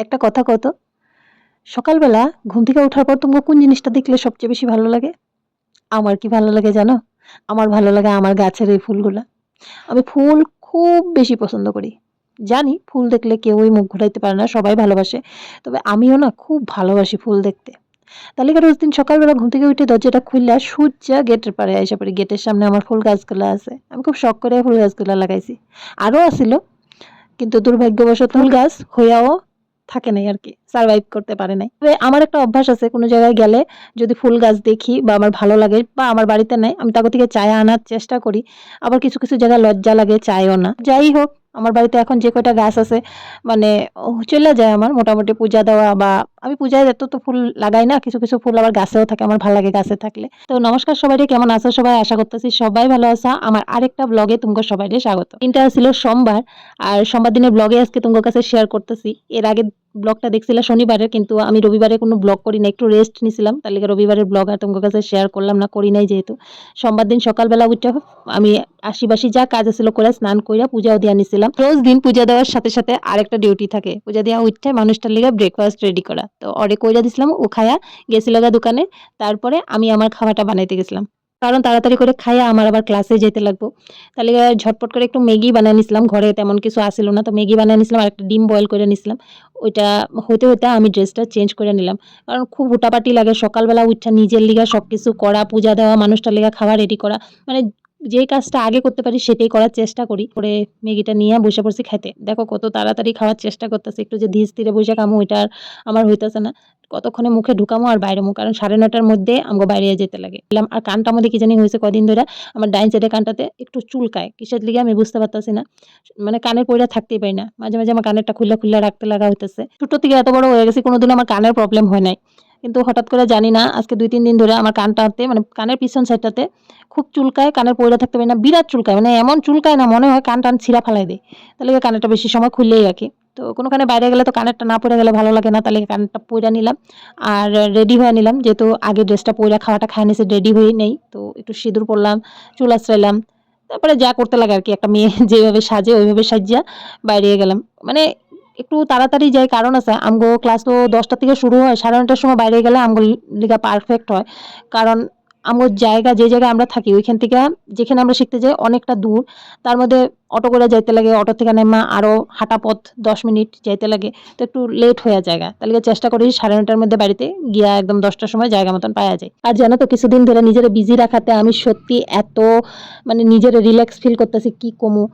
একটা কথা কত সকালবেলা ঘুম থেকে ওঠার পর তোমাকে কোন জিনিসটা দেখলে সবচেয়ে বেশি ভালো লাগে? আমার কি ভালো লাগে জানো? আমার ভালো লাগে আমার গাছের এই ফুলগুলা। আমি ফুল খুব বেশি পছন্দ করি। জানি ফুল দেখলে কেউই মুখ ঘুরাইতে পারে না, সবাই ভালোবাসে। তবে আমিও না খুব ভালোবাসি ফুল দেখতে। তাহলে রোজ দিন সকালবেলা ঘুম থেকে উঠে দরজাটা খুললে সূর্যা গেটের পাড়ে এসে পড়ি। গেটের সামনে আমার ফুল গাছগুলো আছে। আমি খুব শখ করে ফুল গাছগুলো লাগাইছি। আরও আসিল কিন্তু দুর্ভাগ্যবশত ফুল গাছ হইয়াও থাকে নাই আর কি সার্ভাইভ করতে পারে নাই। তবে আমার একটা অভ্যাস আছে, কোনো জায়গায় গেলে যদি ফুল গাছ দেখি বা আমার ভালো লাগে বা আমার বাড়িতে নাই, আমি তাকে থেকে চায় আনার চেষ্টা করি। আবার কিছু কিছু জায়গায় লজ্জা লাগে, চায়ও না। যাই হোক আমার বাড়িতে এখন যে কয়টা গাছ আছে মানে চলে যায় আমার মোটামুটি পূজা দেওয়া বা আমি পূজায় এত তো ফুল লাগাই না, কিছু কিছু ফুল আবার গাছেও থাকে, আমার ভালো লাগে গাছে থাকলে। তো নমস্কার সবাইকে কেমন আছো সবাই? আশা করতেছি সবাই ভালো আছো। আমার আরেকটা ব্লগে তোমাকে সবাইকে স্বাগত। দিনটা ছিল সোমবার, আর সোমবার দিনের ব্লগে আজকে তোমার কাছে শেয়ার করতেছি। এর আগে ব্লগটা দেখছিলাম শনিবারের, কিন্তু আমি রবিবারে কোনো ব্লগ করি না, একটু রেস্ট নিছিলাম। তার লিগে রবিবারের ব্লগ আর তোমার কাছে শেয়ার করলাম না, করি নাই যেহেতু। সোমবার দিন সকালবেলা উঠে আমি আশিবাসি যা কাজ ছিল করে স্নান কইরা পূজাও দিয়া নিছিলাম। রোজ দিন পূজা দেওয়ার সাথে সাথে আরেকটা ডিউটি থাকে। পূজা দেওয়া উঠে মানুষটার লিগে ব্রেকফাস্ট রেডি করা। তো অরে কইরা দিছিলাম ও খায়া গেছিল দোকানে। তারপরে আমি আমার খাওয়াটা বানাইতে গেছিলাম। কারণ তাড়াতাড়ি করে খাইয়া আমার আবার ক্লাসে যেতে লাগবো। তাহলে ঝটপট করে একটু ম্যাগি বানিয়ে নিছিলাম, ঘরে তেমন কিছু আসিল না, তো ম্যাগি বানিয়ে নিছিলাম আর একটা ডিম বয়েল করে নিছিলাম। ওইটা হতে হতে আমি ড্রেসটা চেঞ্জ করে নিলাম। কারণ খুব হুটাপাটি লাগে, সকালবেলা উঠা নিজের লিগা সব কিছু করা, পূজা দেওয়া, মানুষটার লিগা খাবার রেডি করা। মানে যেই কাজটা আগে করতে পারি সেটাই করার চেষ্টা করি। করে ম্যাগিটা নিয়ে বসে পড়ছি খেতে। দেখো কত তাড়াতাড়ি খাওয়ার চেষ্টা করতেছি। একটু যে ধীর স্থিরে বসে খামো, ওইটা আমার হইতেছে না। কতক্ষণে মুখে ঢুকামো আর বাইরে মুখ, কারণ সাড়ে নটার মধ্যে আমাকে বাইরে যেতে লাগে। এলাম, আর কানটার মধ্যে কি জানি হয়েছে কদিন ধরে, আমার ডাইন সাইডে কানটাতে একটু চুলকায়। কিসের লিগে আমি বুঝতে পারতেছি না। মানে কানের পয়রা থাকতেই পারি না। মাঝে মাঝে আমার কানেরটা খুললে খুললে রাখতে লাগা হইতেছে। ছোটো থেকে এত বড় হয়ে গেছে কোনোদিন আমার কানের প্রবলেম হয় নাই। কিন্তু হঠাৎ করে জানি না, আজকে দুই, তিন দিন ধরে আমার কানটাতে মানে কানের পিছন সাইডটাতে খুব চুলকায়, কানের পয়রা থাকতে পারি না, বিরাট চুলকায় মানে এমন চুলকায় না, মনে হয় কান টান ছিঁড়া ফালাই দেয়। তাহলে কানেরটা বেশি সময় খুললেই রাখি তো কোনোখানে বাইরে গেলে তো কানেরটা না পরে গেলে ভালো লাগে না, তাহলে কানেরটা পইরা নিলাম। আর রেডি হয়ে নিলাম, যেহেতু আগে ড্রেসটা পইরা খাওয়াটা খায় নিয়েছে রেডি হয়ে নেই। তো একটু সিঁদুর পরলাম, চুল আশ্রাইলাম তারপরে যা করতে লাগে আর কি, একটা মেয়ে যেভাবে সাজে, ওইভাবে সাজিয়া বাইরে গেলাম। মানে একটু তাড়াতাড়ি যাই, কারণ আছে, আমগো ক্লাস তো দশটা থেকে শুরু হয়, সাড়ে নটার সময় বাইরে গেলে আমগো লিগা পারফেক্ট হয়। কারণ আমার জায়গা, যে জায়গায় আমরা থাকি, ওইখান থেকে যেখানে আমরা শিখতে যাই অনেকটা দূর। তার মধ্যে অটো করে যাইতে লাগে, অটো থেকে নেমা আরও হাঁটা পথ দশ মিনিট যাইতে লাগে। তো একটু লেট হয়ে জায়গা তাহলে চেষ্টা করি সাড়ে নটার মধ্যে বাড়িতে গিয়া একদম দশটার সময় জায়গা মতন পাওয়া যায়। আর জানো তো, কিছুদিন ধরে নিজের বিজি রাখাতে আমি সত্যি এত মানে নিজের রিল্যাক্স ফিল করতেছি, কি কমু?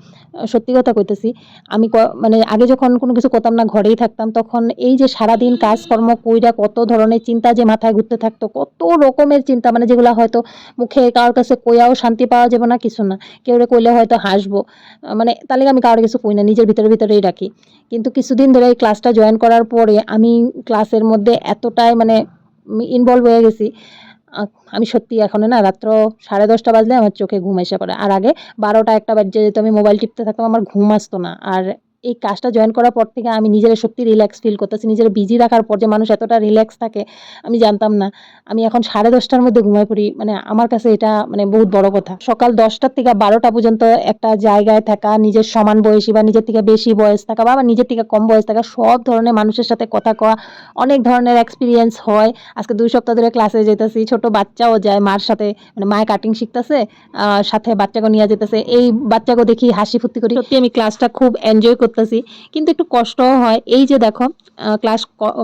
সত্যি কথা কইতেছি, আমি মানে আগে যখন কোনো কিছু করতাম না, ঘরেই থাকতাম, তখন এই যে সারাদিন কাজকর্ম কইরা কত ধরনের চিন্তা যে মাথায় ঘুরতে থাকতো, কত রকমের চিন্তা মানে যেগুলো হয়তো মুখে কারোর কাছে কইয়াও শান্তি পাওয়া যাবে না, কিছু না। কেউ কইলে হয়তো হাসবো। মানে তাহলে আমি কারোর কিছু কই না, নিজের ভিতরে ভিতরেই রাখি। কিন্তু কিছুদিন ধরে এই ক্লাসটা জয়েন করার পরে আমি ক্লাসের মধ্যে এতটাই মানে ইনভলভ হয়ে গেছি। আমি সত্যি এখন না রাত্র সাড়ে দশটা বাজলে আমার চোখে ঘুম এসে পড়ে। আর আগে বারোটা একটা বাজে যেহেতু আমি মোবাইল টিপতে থাকতাম, আমার ঘুম আসতো না। আর এই কাজটা জয়েন করার পর থেকে আমি নিজের সত্যি রিল্যাক্স ফিল করতেছি। নিজের বিজি রাখার পর যে মানুষ এতটা রিল্যাক্স থাকে, আমি জানতাম না। আমি এখন সাড়ে দশটার মধ্যে ঘুমাই পড়ি। মানে আমার কাছে এটা মানে বহুত বড় কথা। সকাল দশটার থেকে বারোটা পর্যন্ত একটা জায়গায় থাকা, নিজের সমান বয়সী বা নিজের থেকে বেশি বয়স থাকা বা নিজের থেকে কম বয়স থাকা, সব ধরনের মানুষের সাথে কথা কওয়া, অনেক ধরনের এক্সপিরিয়েন্স হয়। আজকে দুই সপ্তাহ ধরে ক্লাসে যেতেছি, ছোট বাচ্চাও যায় মার সাথে। মানে মায়ের কাটিং শিখতেছে সাথে বাচ্চাকে নিয়ে যেতেছে। এই বাচ্চাকে দেখি হাসি ফুর্তি করি। সত্যি আমি ক্লাসটা খুব এনজয় করতেছি কিন্তু একটু কষ্টও হয়। এই যে দেখো ক্লাস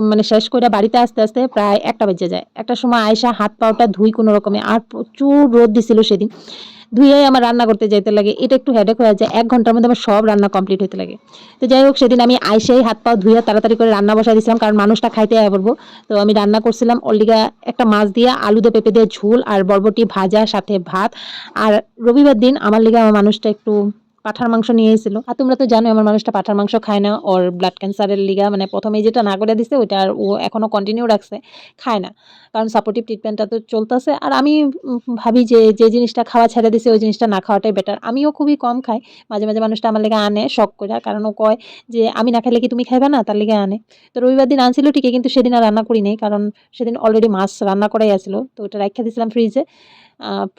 মানে শেষ করে বাড়িতে আসতে আসতে প্রায় একটা বেজে যায়। একটা সময় আয়সা হাত পাওটা ধুই কোনো রকমে, আর প্রচুর রোদ দিছিল সেদিন। ধুয়েই আমার রান্না করতে যেতে লাগে। এটা একটু হেডেক হয়ে যায়, এক ঘণ্টার মধ্যে আমার সব রান্না কমপ্লিট হতে লাগে। তো যাই হোক, সেদিন আমি আইসেই হাত পাও ধুয়ে তাড়াতাড়ি করে রান্না বসাই দিয়েছিলাম কারণ মানুষটা খাইতে আয় পড়ব তো আমি রান্না করছিলাম অল্লিগা একটা মাছ দিয়ে আলু দিয়ে পেঁপে দিয়ে ঝোল, আর বরবটি ভাজা, সাথে ভাত। আর রবিবার দিন আমার লিগে আমার মানুষটা একটু পাঠার মাংস নিয়ে এসেছিল। আর তোমরা তো জানো আমার মানুষটা পাঠার মাংস খায় না, ওর ব্লাড ক্যান্সারের লিগা মানে প্রথমে যেটা না করে দিছে, ওইটা আর ও এখনও কন্টিনিউ রাখছে, খায় না। কারণ সাপোর্টিভ ট্রিটমেন্টটা তো চলতেছে। আর আমি ভাবি যে যে জিনিসটা খাওয়া ছেড়ে দিছে, ওই জিনিসটা না খাওয়াটাই বেটার আমিও খুবই কম খাই। মাঝে মাঝে মানুষটা আমার লেগে আনে শখ করে। কারণ ও কয় যে, আমি না খাইলে কি তুমি খাইবে না? তার লেগে আনে। তো রবিবার দিন আনছিল ঠিকই, কিন্তু সেদিন আর রান্না করি নেই। কারণ সেদিন অলরেডি মাছ রান্না করাই আসলো তো ওটা রাখা দিয়েছিলাম ফ্রিজে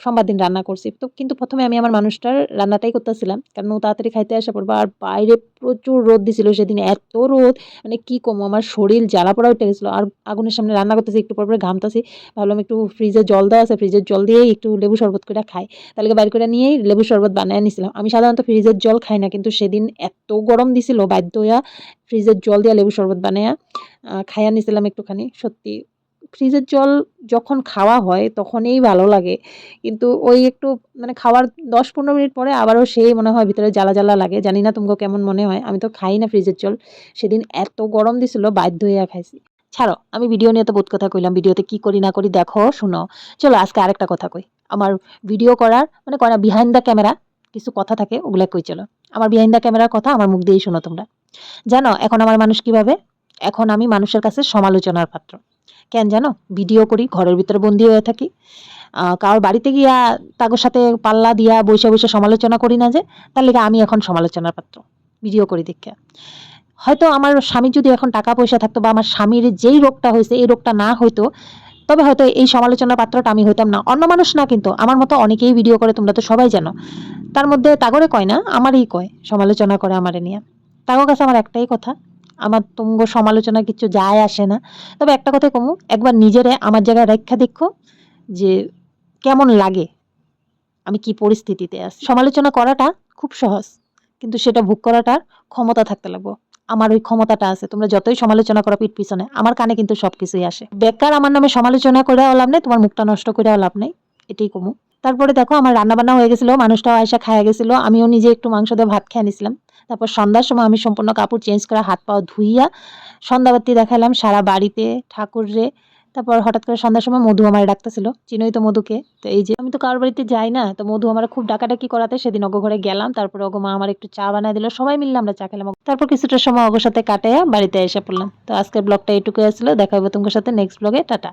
সোমবার দিন রান্না করছি। তো কিন্তু প্রথমে আমি আমার মানুষটার রান্নাটাই করতেছিলাম। কারণ ও তাড়াতাড়ি খাইতে আসা পড়ব আর বাইরে প্রচুর রোদ দিছিল সেদিন, এত রোদ! মানে কি কম, আমার শরীর জ্বালা পোড়া উঠে গেছিল। আর আগুনের সামনে রান্না করতেছি, একটু পর পর ঘামতাছি। ভাবলাম একটু ফ্রিজে জল দেওয়া আছে ফ্রিজের জল দিয়েই একটু লেবু শরবত করে খাই। তাহলে বাইর করে নিয়েই লেবু শরবত বানিয়ে নিছিলাম। আমি সাধারণত ফ্রিজের জল খাই না, কিন্তু সেদিন এত গরম দিছিল, বাধ্য হইয়া ফ্রিজের জল দিয়ে লেবু শরবত বানাইয়া খাইয়া নিছিলাম একটুখানি। সত্যি ফ্রিজের জল যখন খাওয়া হয় তখনই ভালো লাগে। কিন্তু ওই একটু মানে খাওয়ার দশ পনেরো মিনিট পরে আবারও সেই মনে হয় ভিতরে জ্বালা জ্বালা লাগে। জানি না তোমাকে কেমন মনে হয়, আমি তো খাই না ফ্রিজের জল। সেদিন এত গরম দিছিল, বাধ্য হইয়া খাইছি। ছাড়ো, আমি ভিডিও নিয়ে তো বহুত কথা কইলাম, ভিডিওতে কি করি না করি দেখো, শুনো। চলো আজকে আরেকটা কথা কই। আমার ভিডিও করার মানে কয় না বিহাইন্ড দ্য ক্যামেরা কিছু কথা থাকে, ওগুলা কই চলো। আমার বিহাইন্ড দ্য ক্যামেরার কথা আমার মুখ দিয়েই শোনো তোমরা। জানো, এখন আমার মানুষ কীভাবে? এখন আমি মানুষের কাছে সমালোচনার পাত্র। কেন জানো? ভিডিও করি, ঘরের ভিতরে বন্দি হয়ে থাকি। কারোর বাড়িতে গিয়া তাগোর সাথে পাল্লা দিয়া বসে বসে সমালোচনা করি না যে, তার লেগে আমি এখন সমালোচনার পাত্র, ভিডিও করি দেখে। হয়তো আমার স্বামীর যদি এখন টাকা পয়সা থাকতো বা আমার স্বামীর যেই রোগটা হয়েছে, এই রোগটা না হইতো, তবে হয়তো এই সমালোচনার পাত্রটা আমি হইতাম না। অন্য মানুষ না কিন্তু, আমার মতো অনেকেই ভিডিও করে, তোমরা তো সবাই জানো। তার মধ্যে তাগরে কয় না, আমারই কয়, সমালোচনা করে আমারে নিয়ে। তাগর কাছে আমার একটাই কথা আমার তুঙ্গ সমালোচনা কিছু যায় আসে না। তবে একটা কথা কমু, একবার নিজেরে আমার জায়গায় রেখা দেখো যে কেমন লাগে আমি কি পরিস্থিতিতে আছি। সমালোচনা করাটা খুব সহজ, কিন্তু সেটা ভোগ করাটার ক্ষমতা থাকতে লাগবো। আমার ওই ক্ষমতাটা আছে, তোমরা যতই সমালোচনা করো পিঠ পিছনে, আমার কানে কিন্তু সবকিছুই আসে। বেকার আমার নামে সমালোচনা করেও লাভ নেই, তোমার মুখটা নষ্ট করেও লাভ নেই, এটাই কমু। তারপরে দেখো আমার রান্না বান্না হয়ে গেছিল, মানুষটাও আয়সা খায়া গেছিল, আমিও নিজে একটু মাংস দিয়ে ভাত খেয়ে নিছিলাম। তারপর সন্ধ্যার সময় আমি সম্পূর্ণ কাপড় চেঞ্জ করে হাত পাও ধুইয়া সন্ধ্যাবাতি দেখালাম সারা বাড়িতে, ঠাকুররে। তারপর হঠাৎ করে সন্ধ্যার সময় মধু আমার ডাকতেছিল, চিনোই তো মধুকে। তো এই যে আমি তো কারোর বাড়িতে যাই না, তো মধু আমার খুব ডাকাডাকি করাতে সেদিন অগো ঘরে গেলাম, তারপর অগো মা আমার একটু চা বানায় দিল, সবাই মিললে আমরা চা খেলাম। তারপর কিছুটা সময় অগোর সাথে কাটাইয়া বাড়িতে এসে পড়লাম। তো আজকের ব্লগটা এইটুকু আসলো, দেখা হবে তোমার সাথে নেক্সট ব্লগে টাটা।